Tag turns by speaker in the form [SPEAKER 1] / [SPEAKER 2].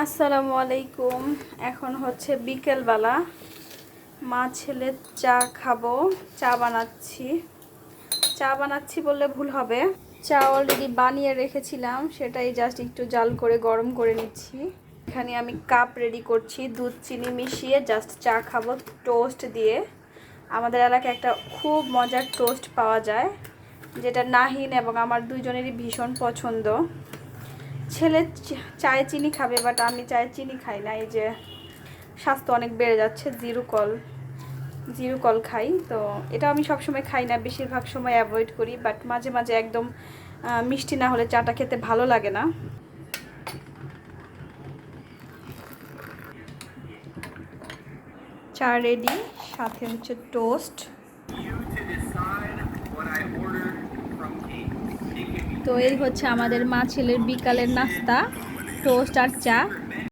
[SPEAKER 1] আসসালামু আলাইকুম। এখন হচ্ছে বিকেলবেলা। মা, ছেলে, চা খাব, চা বানাচ্ছি। চা বানাচ্ছি বললে ভুল হবে। চা অলরেডি বানিয়ে রেখেছিলাম, সেটাই জাস্ট একটু জাল করে গরম করে নিচ্ছি। এখানে আমি কাপ রেডি করছি, দুধ, চিনি মিশিয়ে জাস্ট চা খাব টোস্ট দিয়ে। আমাদের এলাকায় একটা খুব মজার টোস্ট পাওয়া যায়, যেটা নাহিন এবং আমার দুজনেরই ভীষণ পছন্দ। ছেলে চায়ে চিনি খাবে বাট আমি চায়ে চিনি খাই না। এই যে স্বাস্থ্য অনেক বেড়ে যাচ্ছে, জিরো কল জিরো কল খাই। তো এটা আমি সবসময় খাই না, বেশিরভাগ সময় অ্যাভয়েড করি বাট মাঝে মাঝে একদম মিষ্টি না হলে চাটা খেতে ভালো লাগে না। চা রেডি সাথে হচ্ছে টোস্ট তো এই হচ্ছে আমাদের মা ছেলের বিকালের নাস্তা টোস্ট আর চা।